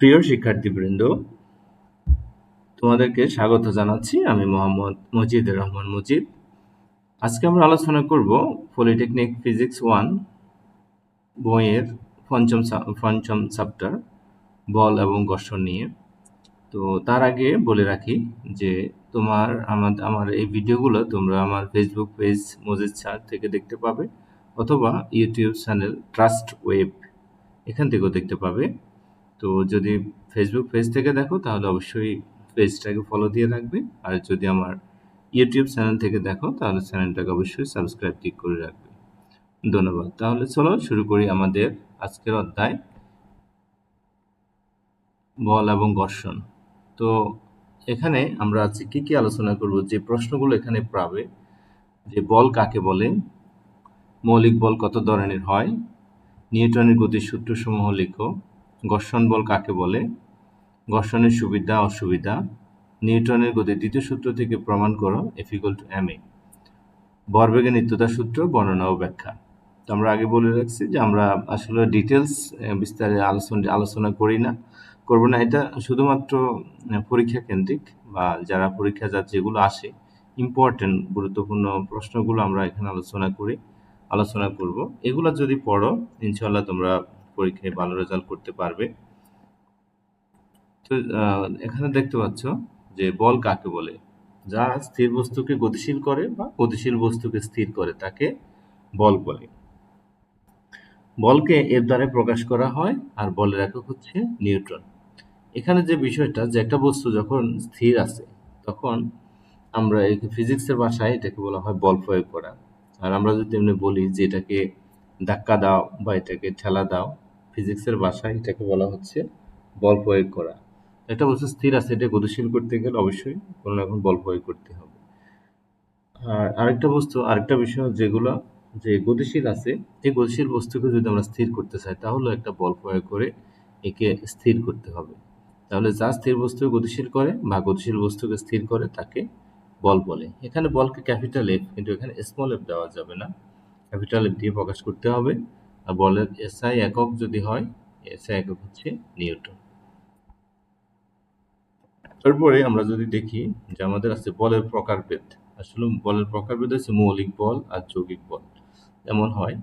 প্রিয় শিক্ষার্থীবৃন্দ, তোমাদেরকে স্বাগত জানাচ্ছি। আমি মোহাম্মদ মজিদুর রহমান মজিদ। আজকে আমরা আলোচনা করব পলিটেকনিক ফিজিক্স ওয়ান বইয়ের পঞ্চম পঞ্চম চ্যাপ্টার, বল এবং ঘর্ষণ নিয়ে। তো তার আগে বলে রাখি যে তোমার আমার আমার এই ভিডিওগুলো তোমরা আমার ফেসবুক পেজ মজিদ স্যার থেকে দেখতে পাবে অথবা ইউটিউব চ্যানেল ট্রাস্ট ওয়েব এখান থেকেও দেখতে পাবে। তো যদি ফেসবুক পেজ থেকে দেখো, তাহলে অবশ্যই পেজটাকে ফলো দিয়ে রাখবে। আর যদি আমার ইউটিউব চ্যানেল থেকে দেখো, তাহলে চ্যানেলটাকে অবশ্যই সাবস্ক্রাইব ক্লিক করে রাখবে। ধন্যবাদ। তাহলে চলো শুরু করি আমাদের আজকের অধ্যায়। বল এবং ঘর্ষণ। তো এখানে আমরা আজকে কি কি আলোচনা করব, যে প্রশ্নগুলো এখানে পাবে, যে বল কাকে বলে, মৌলিক বল কত ধরনের হয়, নিউটনের গতির সূত্রসমূহ লিখো। ঘর্ষণ বল কাকে বলে? ঘর্ষণের সুবিধা, অসুবিধা? নিউটনের গতির দ্বিতীয় সূত্র থেকে প্রমাণ করো এফিকল টু এম এ বরবেগের নিত্যতা সূত্র, বর্ণনা ও ব্যাখ্যা। তো আমরা আগে বলে রাখছি যে আমরা আসলে ডিটেলস বিস্তারে আলোচনা আলোচনা করি না, করব না। এটা শুধুমাত্র পরীক্ষা কেন্দ্রিক বা যারা পরীক্ষা যা যেগুলো আসে ইম্পর্টেন্ট গুরুত্বপূর্ণ প্রশ্নগুলো আমরা এখানে আলোচনা করি, আলোচনা করব। এগুলো যদি পড়ো ইনশাল্লাহ তোমরা পরীক্ষায় ভালো রেজাল্ট করতে পারবে। তো এখানে দেখতে পাচ্ছ যে বল কাকে বলে? যা স্থির বস্তুকে গতিশীল করে বা গতিশীল বস্তুকে স্থির করে, তাকে বল বলে। বলকে এর দ্বারা প্রকাশ করা হয় আর বলের একক হচ্ছে নিউট্রন। এখানে যে বিষয়টা, যে একটা বস্তু যখন স্থির আছে, তখন আমরা এই ফিজিক্সের ভাষায় এটাকে বলা হয় বল প্রয়োগ করা। আর আমরা যদি এমনি বলি যে এটাকে ধাক্কা দাও বা এটাকে ঠেলা দাও ফিজিক্সের ভাষায় এটাকে বলা হচ্ছে বল প্রয়োগ করা। একটা বস্তু স্থির আছে, এটা গতিশীল করতে গেলে অবশ্যই কোনো না কোনো বল প্রয়োগ করতে হবে। আর আরেকটা বস্তু, আরেকটা বিষয় যেগুলো যে গতিশীল আছে, এই গতিশীল বস্তুকে যদি আমরা স্থির করতে চাই, তাহলে একটা বল প্রয়োগ করে একে স্থির করতে হবে। তাহলে যা স্থির বস্তু গতিশীল করে বা গতিশীল বস্তুকে স্থির করে, তাকে বল বলে। এখানে বলকে ক্যাপিটাল এফ কিন্তু এখানে স্মল এফ দেওয়া যাবে না। ক্যাপিটাল এফ দিয়ে প্রকাশ করতে হবে। বলের এসআই একক যদি হয়, এসআই একক হচ্ছে নিউটন তারপরে আমরা যদি দেখি যে আমাদের আছে বলের প্রকারভেদ। আসলে বলের প্রকারভেদ হচ্ছে মৌলিক বল আর যৌগিক বল। এমন হয়,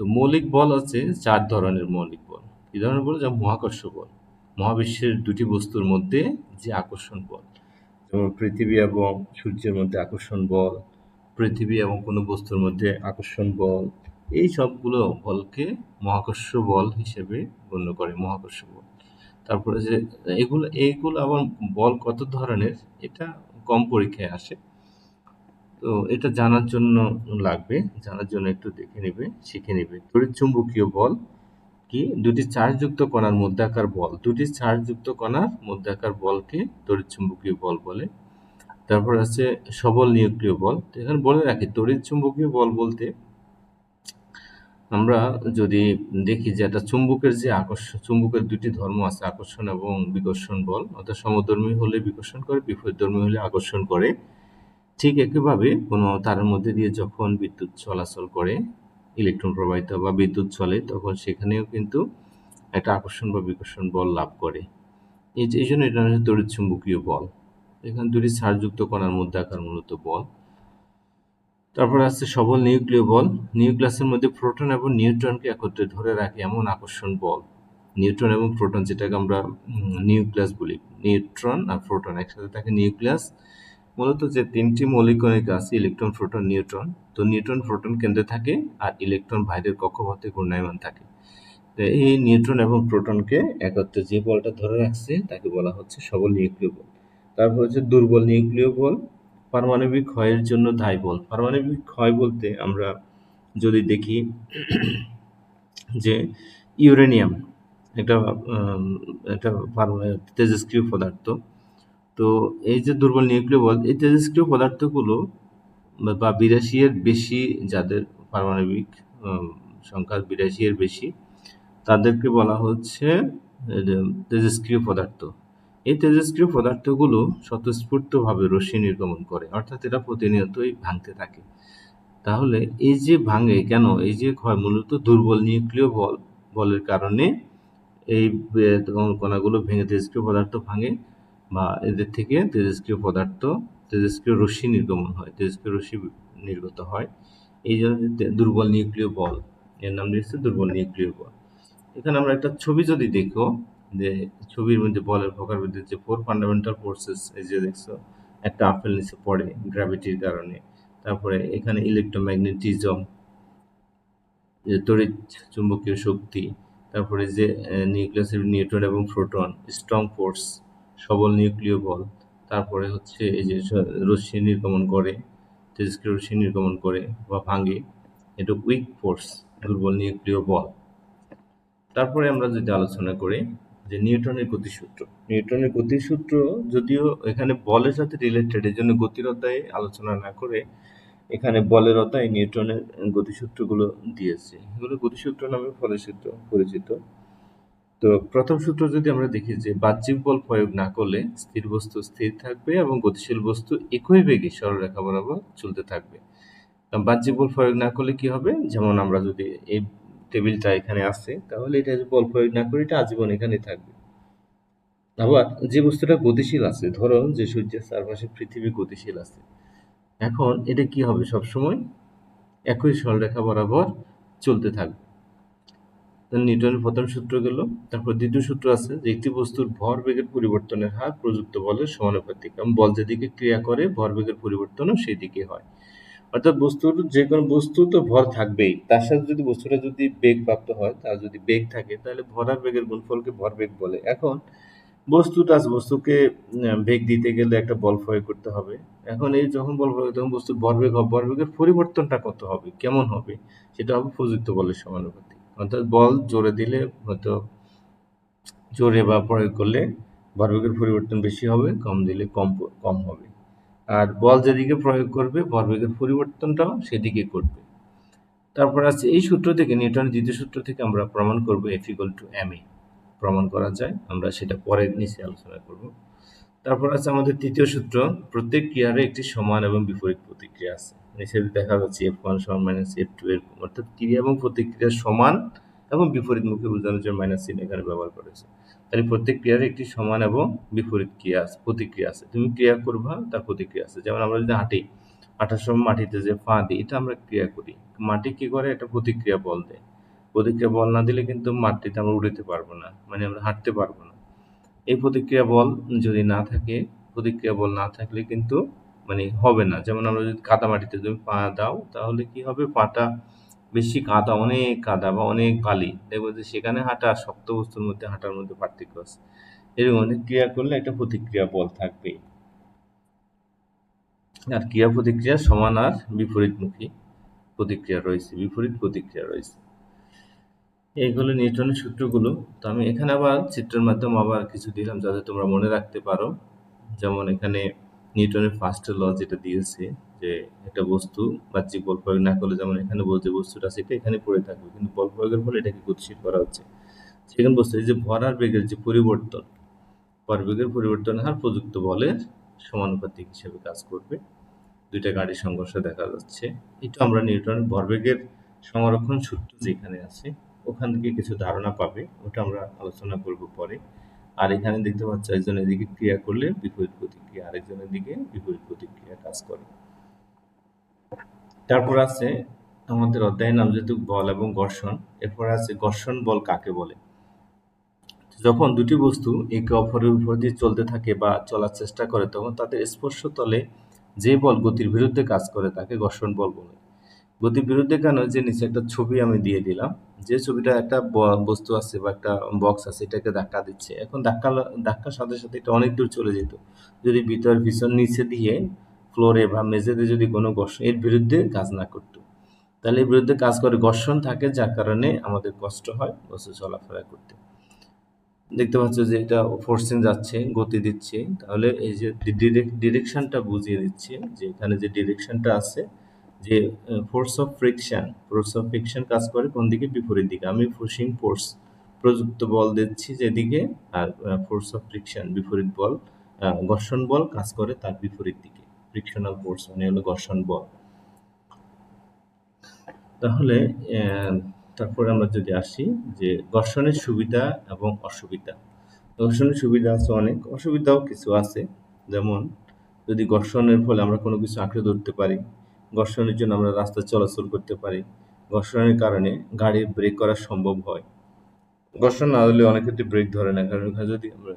তো মৌলিক বল আছে চার ধরনের মৌলিক বল। কি ধরনের বল যেমন মহাকর্ষ বল, মহাবিশ্বের দুটি বস্তুর মধ্যে যে আকর্ষণ বল, যেমন পৃথিবী এবং সূর্যের মধ্যে আকর্ষণ বল, পৃথিবী এবং কোনো বস্তুর মধ্যে আকর্ষণ বল এই সবগুলো বলকে মহাকর্ষ বল হিসেবে গণ্য করে, মহাকর্ষ বল। তারপরে যে এগুলো, এইগুলো আবার বল কত ধরনের, এটা কম পরীক্ষায় আসে। তো এটা জানার জন্য লাগবে, জানার জন্য একটু দেখে নেবে, শিখে নেবে। তড়িৎ চুম্বকীয় বল কি? দুটি চার্জযুক্ত কণার মধ্যাকার বল, দুটি চার্জযুক্ত কণার মধ্যাকার বলকে তড়িৎ চুম্বকীয় বল বলে। তারপর আছে সবল নিউক্লিয় বল। এখানে বলে রাখি তড়িৎ চুম্বকীয় বল বলতে আমরা যদি দেখি যে একটা চুম্বকের যে আকর্ষণ, চুম্বকের দুটি ধর্ম আছে, আকর্ষণ এবং বিকর্ষণ বল, অর্থাৎ সমধর্মী হলে বিকর্ষণ করে বিপরীতধর্মী হলে আকর্ষণ করে, ঠিক একইভাবে কোনো তারের মধ্যে দিয়ে যখন বিদ্যুৎ চলাচল করে, ইলেকট্রন প্রবাহিত বা বিদ্যুৎ চলে, তখন সেখানেও কিন্তু একটা আকর্ষণ বা বিকর্ষণ বল লাভ করে। এই এই জন্য এটা হচ্ছে তড়িৎ চুম্বকীয় বল। এখানে দুটি সারযুক্ত কণার মধ্যে আকার মূলত বল। তারপরে আছে সবল নিউক্লিয় বল। নিউক্লিয়াসের মধ্যে প্রোটন এবং নিউট্রনকে একত্রে ধরে রাখে এমন আকর্ষণ বল। নিউট্রন এবং প্রোটন যেটাকে আমরা নিউক্লিয়াস বলি। নিউট্রন আর প্রোটন, একসাথে থাকে নিউক্লিয়াস। মূলত যে তিনটি মৌলিক কণিকা আছে, ইলেকট্রন, প্রোটন, নিউট্রন। তো নিউট্রন, প্রোটন কেন্দ্রে থাকে আর ইলেকট্রন বাইরের কক্ষপথে ঘূর্ণায়মান থাকে। তো এই নিউট্রন এবং প্রোটনকে একত্রে যে বলটা ধরে রাখছে, তাকে বলা হচ্ছে সবল নিউক্লিয় বল। তারপর হচ্ছে দুর্বল নিউক্লিয় বল। পারমাণবিক ক্ষয়ের জন্য দায়ী বল। পারমাণবিক ক্ষয় বলতে আমরা যদি দেখি যে ইউরেনিয়াম একটা একটা তেজস্ক্রিয় পদার্থ। তো এই যে দুর্বল নিউক্লিয় বল, এই তেজস্ক্রিয় পদার্থগুলো বা বিরাশি এর বেশি যাদের পারমাণবিক সংখ্যা বিরাশি এর বেশি, তাদেরকে বলা হচ্ছে তেজস্ক্রিয় পদার্থ। এই তেজস্ক্রিয় পদার্থগুলো স্বতঃস্ফূর্তভাবে রশ্মি নির্গমন করে, অর্থাৎ এটা প্রতিনিয়তই ভাঙতে থাকে। তাহলে এই যে ভাঙে কেন? এই যে ক্ষয়, মূলত দুর্বল নিউক্লিয় বল, বলের কারণে এই কণাগুলো ভেঙে তেজস্ক্রিয় পদার্থ ভাঙে বা এদের থেকে তেজস্ক্রিয় পদার্থ, তেজস্ক্রিয় রশ্মি নির্গমন হয়, তেজস্ক্রিয় রশ্মি নির্গত হয়। এই জন্য দুর্বল নিউক্লিয় বল, এর নাম দিয়েছে দুর্বল নিউক্লিয় বল। এখানে আমরা একটা ছবি যদি দেখো যে ছবির মধ্যে বলের প্রকার যে ফোর ফান্ডামেন্টাল ফোর্সেস এই যে দেখছ, একটা আপেল নিচে পড়ে গ্র্যাভিটির কারণে। তারপরে এখানে ইলেকট্রোম্যাগনেটিজম যে তড়িৎ চুম্বকীয় শক্তি, তারপরে যে নিউক্লিয়াসের নিউট্রন এবং প্রোটন স্ট্রং ফোর্স সবল নিউক্লিয় বল। তারপরে হচ্ছে এই যে রশ্মি নির্গমন করে, তেজস্ক্রিয় রশ্মি নির্গমন করে বা ভাঙে, এটা উইক ফোর্স দুর্বল নিউক্লিয় বল। তারপরে আমরা যদি আলোচনা করি যে নিউটনের গতিসূত্র। নিউটনের গতিসূত্র যদিও এখানে বলের সাথে রিলেটেড এই জন্য গতির আলোচনা না করে এখানে বলের অধ্যায় নিউটনের গতিসূত্রগুলো দিয়েছে। এগুলো গতিসূত্র নামে ফলসূত্র পরিচিত। তো প্রথম সূত্র যদি আমরা দেখি যে বাহ্যিক বল প্রয়োগ না করলে স্থির বস্তু স্থির থাকবে এবং গতিশীল বস্তু একই বেগে সরলরেখা বরাবর চলতে থাকবে। বাহ্যিক বল প্রয়োগ না করলে কি হবে? যেমন আমরা যদি এই টেবিলটা এখানে আছে, তাহলে এটা যদি বল প্রয়োগ না করি, এটা আজীবন এখানে থাকবে। আবার যে বস্তুটা গতিশীল আছে, ধরো যে সূর্যের চারপাশে পৃথিবী গতিশীল আছে, এখন এটা কি হবে সবসময়? একই সরলরেখা বরাবর চলতে থাকবে। নিউটনের প্রথম সূত্র গেল, তারপর দ্বিতীয় সূত্র আছে যে একটি বস্তুর ভর বেগের পরিবর্তনের হার প্রযুক্ত বলের সমানুপাতিক। এবং বল যেদিকে ক্রিয়া করে, ভর বেগের পরিবর্তনও সেই দিকে হয়। অর্থাৎ বস্তুর যে কোনো বস্তু তো ভর থাকবেই। তার সাথে যদি বস্তুটা যদি বেগ প্রাপ্ত হয়, তার যদি বেগ থাকে, তাহলে ভর আর বেগের গুণফলকে ভর বেগ বলে। এখন বস্তু বস্তুটা বস্তুকে বেগ দিতে গেলে একটা বল প্রয়োগ করতে হবে। এখন এই যখন বল প্রয়োগ তখন বস্তুর ভরবেগ হবে ভরবেগের পরিবর্তনটা কত হবে? কেমন হবে? সেটা হবে প্রযুক্ত বলের সমানুপাতিক। অর্থাৎ বল জোরে দিলে হয়তো জোরে বা প্রয়োগ করলে ভরবেগের পরিবর্তন বেশি হবে, কম দিলে কম কম হবে। আর বল যেদিকে প্রয়োগ করবে ভরবেগের পরিবর্তনটাও সেদিকে করবে। তারপর আছে এই সূত্র থেকে, নিউটনের দ্বিতীয় সূত্র থেকে আমরা প্রমাণ করব F equal to M A প্রমাণ করা যায়, আমরা সেটা পরে নিচে আলোচনা করব। তারপর আছে আমাদের তৃতীয় সূত্র, প্রত্যেক ক্রিয়ারে একটি সমান এবং বিপরীত প্রতিক্রিয়া আছে। নিচে দেখা যাচ্ছে এফ ওয়ান সমান মাইনাস এফ টু এর, অর্থাৎ ক্রিয়া এবং প্রতিক্রিয়া সমান এবং বিপরীত মুখে বোঝানোর জন্য মাইনাস চিহ্ন এখানে ব্যবহার করেছে তাহলে প্রত্যেক ক্রিয়ার একটি সমান এবং বিপরীত ক্রিয়া আছে, প্রতিক্রিয়া আছে। তুমি ক্রিয়া করবা, তার প্রতিক্রিয়া আছে। যেমন আমরা যদি হাঁটি, হাঁটার সময় মাটিতে যে পা দিই, এটা আমরা ক্রিয়া করি। মাটি কি করে? এটা প্রতিক্রিয়া বল দেয়। প্রতিক্রিয়া বল না দিলে কিন্তু মাটিতে আমরা উড়তে পারব না মানে আমরা হাঁটতে পারব না। এই প্রতিক্রিয়া বল যদি না থাকে, প্রতিক্রিয়া বল না থাকলে কিন্তু মানে হবে না। যেমন আমরা যদি কাদা মাটিতে তুমি পা দাও, তাহলে কি হবে? পাটা বেশি কাদা, অনেক কাদা বা অনেক বালি দেখব যে সেখানে হাঁটা শক্ত বস্তুর মধ্যে হাঁটার মধ্যে পার্থক্য আছে। এরকম অনেক ক্রিয়া করলে একটা প্রতিক্রিয়া বল থাকবে আর ক্রিয়া প্রতিক্রিয়া সমান আর বিপরীতমুখী প্রতিক্রিয়া রয়েছে, বিপরীত প্রতিক্রিয়া রয়েছে। এইগুলো নিউটনের সূত্রগুলো। তো আমি এখানে আবার চিত্রের মাধ্যমে আবার কিছু দিলাম যাতে তোমরা মনে রাখতে পারো। যেমন এখানে নিউটনের ফার্স্ট ল যেটা দিয়েছে যে একটা বস্তু বাহ্যিক বল প্রয়োগ না করলে যেমন এখানে বলছে বস্তুটা সেটা এখানে পড়ে থাকবে। কিন্তু বল প্রয়োগের ফলে এটাকে গতিশীল করা হচ্ছে। সেখানে বস্তু এই যে ভর আর বেগের যে পরিবর্তন বেগের পরিবর্তন হার প্রযুক্ত বলের সমানুপাতিক হিসেবে কাজ করবে। দুইটা গাড়ির সংঘর্ষ দেখা যাচ্ছে। এটা আমরা নিউটনের ভরবেগের সংরক্ষণ সূত্র যেখানে আছে, ওখান থেকে কিছু ধারণা পাবে। ওটা আমরা আলোচনা করব পরে। আর এখানে দেখতে পাচ্ছ একজন এদিকে ক্রিয়া করলে বিপরীত প্রতিক্রিয়া আরেকজনের দিকে বিপরীত প্রতিক্রিয়া কাজ করে। তারপর আছে আমাদের অধ্যায়ের নাম যেহেতু বল এবং ঘর্ষণ, এরপর আছে ঘর্ষণ বল কাকে বলে? যখন দুটি বস্তু একে অপরের উপর দিয়ে চলতে থাকে বা চলার চেষ্টা করে, তখন তাদের স্পর্শ তলে যে বল গতির বিরুদ্ধে কাজ করে তাকে ঘর্ষণ বল বলে। গতির বিরুদ্ধে কেন? যে নিচে একটা ছবি আমি দিয়ে দিলাম। যে ছবিটা একটা বস্তু আছে বা একটা বক্স আছে, এটাকে ধাক্কা দিচ্ছে। এখন ধাক্কা ধাক্কার সাথে সাথে এটা অনেক দূর চলে যেত। যদি ভিতর ভীষণ নিচে দিয়ে ফ্লোরে বা মেঝেতে যদি কোনো ঘর্ষণ, এর বিরুদ্ধে কাজ না করতো। তাহলে এর বিরুদ্ধে কাজ করে ঘর্ষণ থাকে, যার কারণে আমাদের কষ্ট হয় বস্তু চলাফেরা করতে। দেখতে পাচ্ছ যে এটা ফোর্সিং যাচ্ছে, গতি দিচ্ছে। তাহলে এই যে ডিরেকশনটা বুঝিয়ে দিচ্ছে যে এখানে যে ডিরেকশনটা আছে, যে force of friction force of friction কাজ করে কোন দিকে? বিপরীত দিকে। আমি ফোর্সিং ফোর্স প্রযুক্ত বল দিচ্ছি যেদিকে, আর ফোর্স অফ ফ্রিকশন বিপরীত বল ঘর্ষণ বল কাজ করে তার বিপরীত দিকে। ফ্রিকশনাল ফোর্স মানে হলো ঘর্ষণ বল। তাহলে তারপরে আমরা যদি আসি যে ঘর্ষণের সুবিধা এবং অসুবিধা। ঘর্ষণের সুবিধা আছে অনেক, অসুবিধাও কিছু আছে। যেমন, যদি ঘর্ষণের ফলে আমরা কোনো কিছু আঁকড়ে ধরতে পারি, ঘর্ষণের জন্য আমরা রাস্তা চলাচল করতে পারি, ঘর্ষণের কারণে গাড়ি ব্রেক করা সম্ভব হয়। ঘর্ষণ না হলে অনেক ক্ষেত্রে ব্রেক ধরে না, কারণ যদি আমরা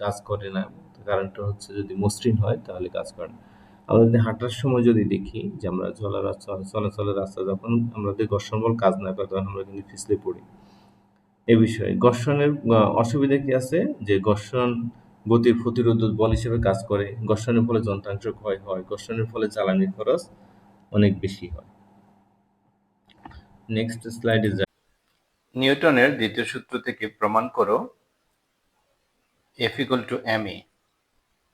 কাজ করে না কারণটা হচ্ছে যদি মসৃণ হয় তাহলে কাজ করে না। আমরা যদি হাঁটার সময় যদি দেখি যে আমরা চলা রাস্তা চলাচলের রাস্তা যখন আমাদের ঘর্ষণ বল কাজ না করে তখন আমরা কিন্তু পিছলে পড়ি। এ বিষয়ে ঘর্ষণের অসুবিধা কি আছে? যে ঘর্ষণ গতির প্রতিরোধ বল হিসেবে কাজ করে, ঘর্ষণের ফলে যন্ত্রাংশ ক্ষয় হয়, ঘর্ষণের ফলে জ্বালানির খরচ অনেক বেশি হয়। নেক্সট স্লাইডে নিউটনের দ্বিতীয় সূত্র থেকে প্রমাণ করো F equal to M A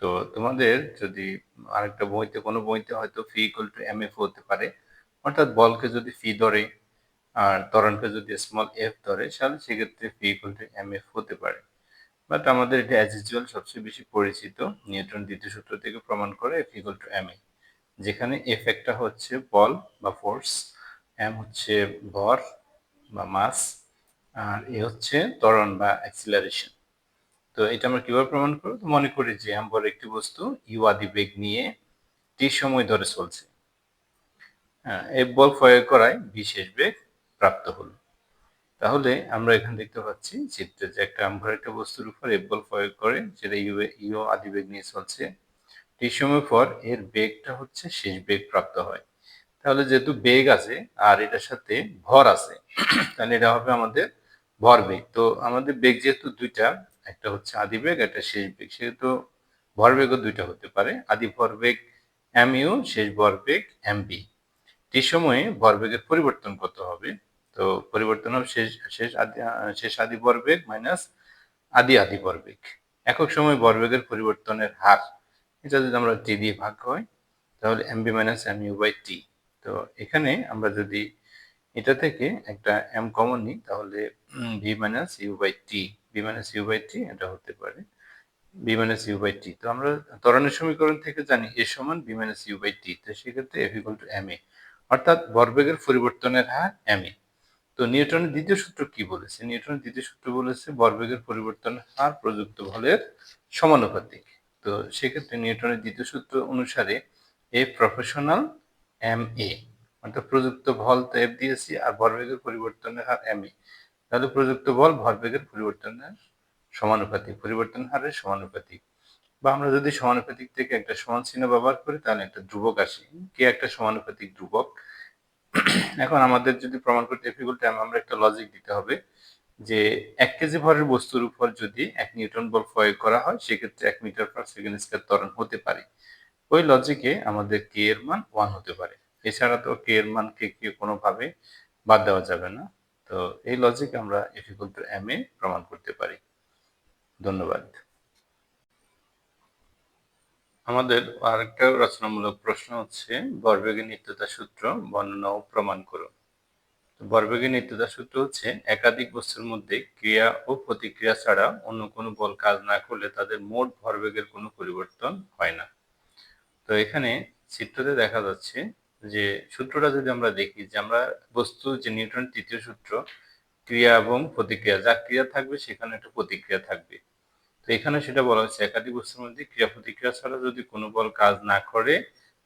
তো তোমাদের যদি আরেকটা বইতে, কোনো বইতে হয়তো F equal to M F হতে পারে। অর্থাৎ বলকে যদি ফি ধরে আর ত্বরণকে যদি স্মল এফ ধরে, তাহলে সেক্ষেত্রে F equal to M F হতে পারে। বাট আমাদের এটা অ্যাজ ইউজুয়াল সবচেয়ে বেশি পরিচিত। নিউটন দ্বিতীয় সূত্র থেকে প্রমাণ করে F equal to M A যেখানে এফ একটা হচ্ছে বল বা ফোর্স এম হচ্ছে ভর বা মাস আর এ হচ্ছে ত্বরণ বা অ্যাক্সিলারেশন তো এটা আমরা কীভাবে প্রমাণ করব? তো মনে করি যে আম্বর একটি বস্তু, ইউ আদি বেগ নিয়ে টি সময় ধরে চলছে। হ্যাঁ এই বল প্রয়োগ করায় বিশেষ বেগ প্রাপ্ত হলো। তাহলে আমরা এখানে দেখতে পাচ্ছি চিত্রে যে একটা আম্বর একটা বস্তুর উপর এফ বল প্রয়োগ করে, যেটা ইউ ইউ আদি বেগ নিয়ে চলছে। টি সময় পর এর বেগটা হচ্ছে শেষ বেগ প্রাপ্ত হয়। তাহলে যেহেতু বেগ আছে আর এটার সাথে ভর আছে, তাহলে এটা হবে আমাদের ভর বেগ। তো আমাদের বেগ যেহেতু দুইটা একটা হচ্ছে আদি বেগ, একটা শেষ বেগ। সেহেতু ভরবেগও দুইটা হতে পারে। আদি ভরবেগ এম ইউ শেষ ভরবেগ এম বি টি সময়ে ভরবেগের পরিবর্তন কত হবে? তো পরিবর্তন হবে শেষ শেষ আদি শেষ আদি ভরবেগ মাইনাস আদি আদি ভরবেগ একক সময় ভরবেগের পরিবর্তনের হার, এটা যদি আমরা টি দিয়ে ভাগ হয়, তাহলে M V minus M U by T তো এখানে আমরা যদি এটা থেকে একটা এম কমন নিই, তাহলে V minus U by T V minus U by T এটা হতে পারে। V minus U by T তো আমরা ত্বরণের সমীকরণ থেকে জানি এ সমান V minus U by T তো সেক্ষেত্রে F equal to M A অর্থাৎ ভরবেগের পরিবর্তনের হার এম এ তো নিউটনের দ্বিতীয় সূত্র কি বলেছে? নিউটনের দ্বিতীয় সূত্র বলেছে ভরবেগের পরিবর্তনের হার প্রযুক্ত বলের সমানুপাতিক। তো সেক্ষেত্রে নিউটনের দ্বিতীয় সূত্র অনুসারে এ প্রফেশনাল এম এ অর্থাৎ প্রযুক্ত বল তো এফ দিয়েছি, আর ভরবেগের পরিবর্তনের হার এম এ তাহলে প্রযুক্ত বল ভরবেগের পরিবর্তনের সমানুপাতিক, পরিবর্তন হারের সমানুপাতিক। বা আমরা যদি সমানুপাতিক থেকে একটা সমান চিহ্ন ব্যবহার করি, তাহলে একটা ধ্রুবক আসে। কে একটা সমানুপাতিক ধ্রুবক? এখন আমাদের যদি প্রমাণ করতে এফিকুল টাইম আমরা একটা লজিক দিতে হবে যে এক কেজি ভরের বস্তুর উপর যদি এক নিউটন বল প্রয়োগ করা হয়, সেক্ষেত্রে এক মিটার পার সেকেন্ড স্কোয়ার ত্বরণ হতে পারে। ওই লজিকে আমাদের কে এর মান ওয়ান হতে পারে। এছাড়া তো কে এর মান কে কে কোনোভাবে বাদ দেওয়া যাবে না। তো এই লজিক আমরা এফিকুল টু এম এ প্রমাণ করতে পারি। ধন্যবাদ। আমাদের আরেকটা রচনামূলক প্রশ্ন হচ্ছে, বরবেগের নিত্যতা সূত্র বর্ণনা ও প্রমাণ করো। বরবেগের নিত্যতা সূত্র হচ্ছে, একাধিক বস্তুর মধ্যে ক্রিয়া ও প্রতিক্রিয়া ছাড়া অন্য কোনো বল কাজ না করলে তাদের মোট ভরবেগের কোনো পরিবর্তন হয় না। তো এখানে চিত্রতে দেখা যাচ্ছে যে সূত্রটা যদি আমরা দেখি যে আমরা বস্তু যে নিউটন তৃতীয় সূত্র, ক্রিয়া এবং প্রতিক্রিয়া, যা ক্রিয়া থাকবে সেখানে একটা প্রতিক্রিয়া থাকবে। তো এখানে সেটা বলা হচ্ছে একাধিক বস্তুর মধ্যে ক্রিয়া প্রতিক্রিয়া ছাড়া যদি কোনো বল কাজ না করে,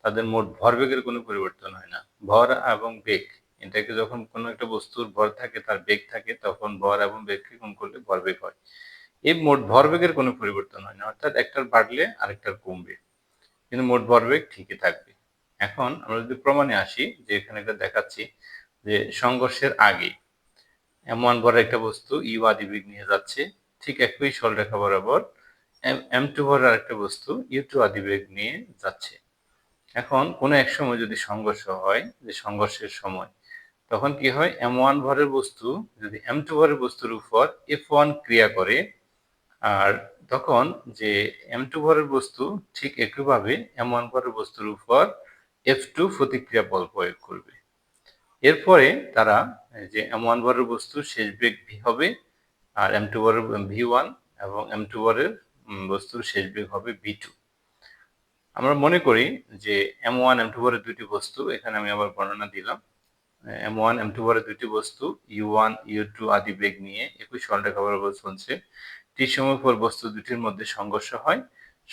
তাদের মোট ভরবেগের কোনো পরিবর্তন হয় না। ভর এবং বেগ, এটাকে যখন কোনো একটা বস্তুর ভর থাকে, তার বেগ থাকে, তখন ভর এবং বেগকে গুণ করলে ভরবেগ হয়। এই মোট ভরবেগের কোনো পরিবর্তন হয় না, অর্থাৎ একটার বাড়লে আরেকটার কমবে। কিন্তু মোট ভরবেগ ঠিকই থাকবে। এখন আমরা যদি প্রমাণে আসি যে এখানে একটা দেখাচ্ছি যে সংঘর্ষের আগে এম ওয়ান ভরের একটা বস্তু ইউ আদি বেগ নিয়ে যাচ্ছে, ঠিক একই সরলরেখা বরাবর এম টু ভরের আরেকটা বস্তু ইউ টু আদি বেগ নিয়ে যাচ্ছে। এখন কোনো এক সময় যদি সংঘর্ষ হয়, যে সংঘর্ষের সময়, তখন কি হয়? এম ওয়ান ভরের বস্তু যদি এম টু ভরের বস্তুর উপর এফ ওয়ান ক্রিয়া করে, আর তখন যে এম টু ভরের বস্তু ঠিক একইভাবে এম ওয়ান ভরের বস্তুর উপর এফ টু প্রতিক্রিয়া বল প্রয়োগ করবে। এরপরে তারা যে এম ওয়ান বারের বস্তু, শেষ বেগ ভি হবে, আর এম টু ভরের ভি ওয়ান এবং এম টু ভরের বস্তুর শেষ বেগ হবে ভি টু আমরা মনে করি যে এম ওয়ান এম টু বারের দুটি বস্তু, এখানে আমি আবার বর্ণনা দিলাম। এম ওয়ান এম টু ভরের দুটি বস্তু ইউ ওয়ান ইউ টু আদি বেগ নিয়ে একই সরলরেখা বরাবর চলছে। টি সময় পর বস্তু দুটির মধ্যে সংঘর্ষ হয়।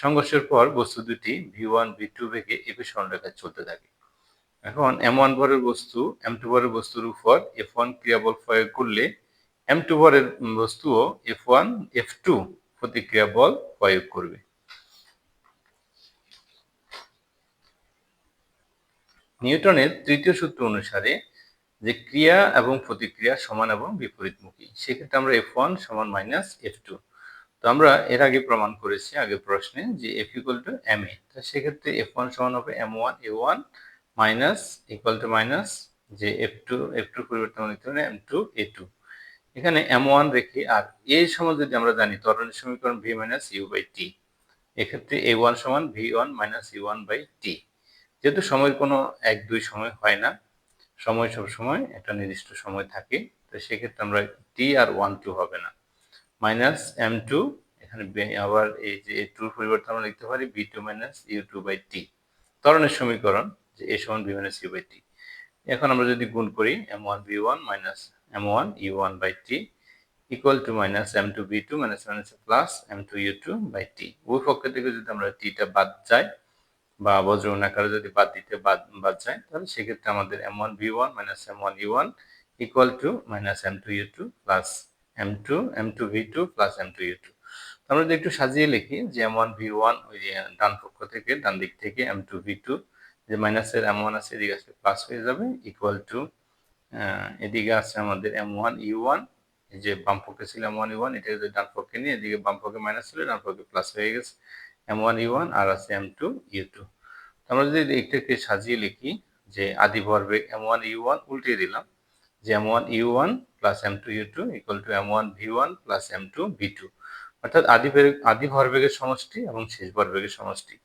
সংঘর্ষের পর বস্তু দুটি ভি ওয়ান ভি টু বেগে একই সরলরেখায় চলতে থাকে। এখন এম ওয়ান ভরের বস্তু এম টু ভরের বস্তুর উপর এফ ওয়ান ক্রিয়াবল প্রয়োগ করলে এম টু ভরের বস্তুও এফ ওয়ান এফ টু প্রতিক্রিয়া বল প্রয়োগ করবে। নিউটনের তৃতীয় সূত্র অনুসারে যে ক্রিয়া এবং প্রতিক্রিয়া সমান এবং বিপরীতমুখী, সেক্ষেত্রে আমরা এফ ওয়ান সমান মাইনাস এফ টু তো আমরা এর আগে প্রমাণ করেছি আগে প্রশ্নে যে F equal to M A তো সেক্ষেত্রে এফ ওয়ান সমান হবে M one A one minus equal to minus যে এফ টু এফ টু পরিবর্তন লিখতে এম টু এ টু এখানে এম ওয়ান রেখে আর এ সমান যদি আমরা জানি, ত্বরণের সমীকরণ V minus U by T এক্ষেত্রে এ ওয়ান সমান V one minus U one by T যেহেতু সময়ের কোনো এক, দুই সময় হয় না, সময় সব সময় একটা নির্দিষ্ট সময় থাকে, তো সেক্ষেত্রে আমরা টি আর ওয়ান টু হবে না। মাইনাস এম টু এখানে আবার এই যে এ টুর পরিবর্তে আমরা লিখতে পারি V two minus U two by T ত্বরণের সমীকরণ, যে এ সমান V minus U by T এখন আমরা যদি গুণ করি M one V one minus M one U one by T equal to minus M two V two minus minus plus M two U two by T উভয় পক্ষ থেকে যদি আমরা টিটা বাদ যাই, বা বজ্রগণ আকারে যদি বাদ দিতে বাদ বাদ যায় তাহলে সেক্ষেত্রে আমাদের M one V one minus M one U one equal to minus M two U two plus M two M two V two plus M two U two আমরা যদি একটু সাজিয়ে লিখি, যে এম ওয়ান ভি ওয়ান ওই যে ডান পক্ষ থেকে, ডান দিক থেকে এম টু ভি টু যে মাইনাসের এম ওয়ান আছে, এদিকে আসলে প্লাস হয়ে যাবে ইকুয়াল টু এদিকে আছে আমাদের এম ওয়ান ইউ ওয়ান এই যে বাম পক্ষে ছিল এম ওয়ান ইউ ওয়ান এটা যদি ডান পক্ষে নিয়ে, এদিকে বাম পক্ষে মাইনাস ছিল ডান পক্ষে প্লাস হয়ে গেছে এম ওয়ান ইউ ওয়ান আর আছে এম টু ইউ টু আমরা যদি একটাকে সাজিয়ে লিখি, যে আদি ভরবেগ এম ওয়ান ইউ ওয়ান উল্টিয়ে দিলাম যে M one U one plus M two U two equal to M one V one plus M two V two. অর্থাৎ আদি আদি ভরবেগের সমষ্টি এবং শেষ ভরবেগের সমষ্টি।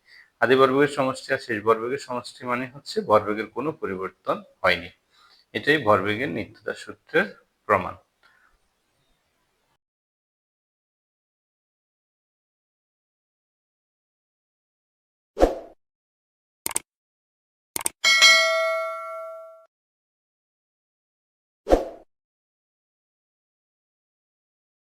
আদি ভরবেগের সমষ্টি আর শেষ ভরবেগের সমষ্টি মানে হচ্ছে ভরবেগের কোনো পরিবর্তন হয়নি। এটাই ভরবেগের নিত্যতা সূত্রের প্রমাণ।